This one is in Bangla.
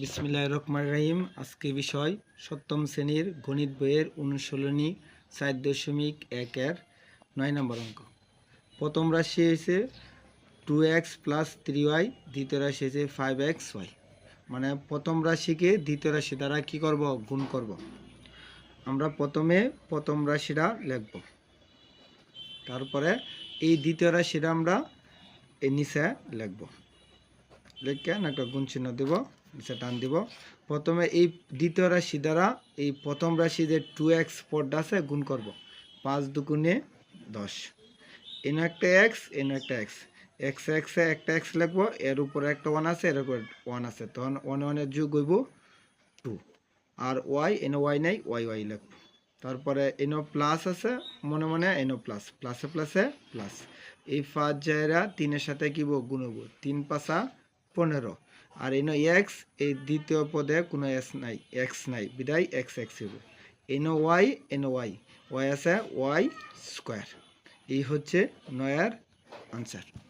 বিসমিল্লাহ রহমান রহিম। আজকে বিষয়, সপ্তম শ্রেণির গণিত বইয়ের অনুশীলনী চার দশমিক একের নয় নম্বর অঙ্ক। প্রথম রাশি হয়েছে two x plus three y দ্বিতীয় রাশি হয়েছে ফাইভ এক্স ওয়াই মানে প্রথম রাশিকে দ্বিতীয় রাশি দ্বারা কি করব? গুণ করব। আমরা প্রথমে প্রথম রাশিটা লিখব। তারপরে এই দ্বিতীয় রাশিটা আমরা এই নিচে লিখব। লিখে একটা গুণ চিহ্ন দেব। নিচে টান দিব। প্রথমে এই দ্বিতীয় রাশি দ্বারা এই প্রথম রাশি যে টু এক্স পদটা আছে, গুণ করব। পাঁচ দুগুণে দশ। এনে একটা এক্স এনে একটা এক্স এক্স এক্সে একটা এক্স লিখব, এর উপরে একটা ওয়ান আছে, এর উপরে ওয়ান আছে। তখন ওয়ান ওয়ানের যোগ হইব টু আর ওয়াই এনে ওয়াই নাই ওয়াই ওয়াই লিখব। তারপরে এনো প্লাস আছে, মনে মনে এনো প্লাস প্লাসে প্লাসে প্লাস এই পাঁচ জায়গা তিনের সাথে কি গুণ হইব। তিন পাঁচা পনেরো। আর এনো এক্স, এই দ্বিতীয় পদে কোনো এস নাই, এক্স নাই। বিদায়, এক্স এক্স হবে এনো ওয়াই এনো ওয়াই। ওয়াই আছে ওয়াই স্কোয়ার। এই হচ্ছে নয়ার আনসার।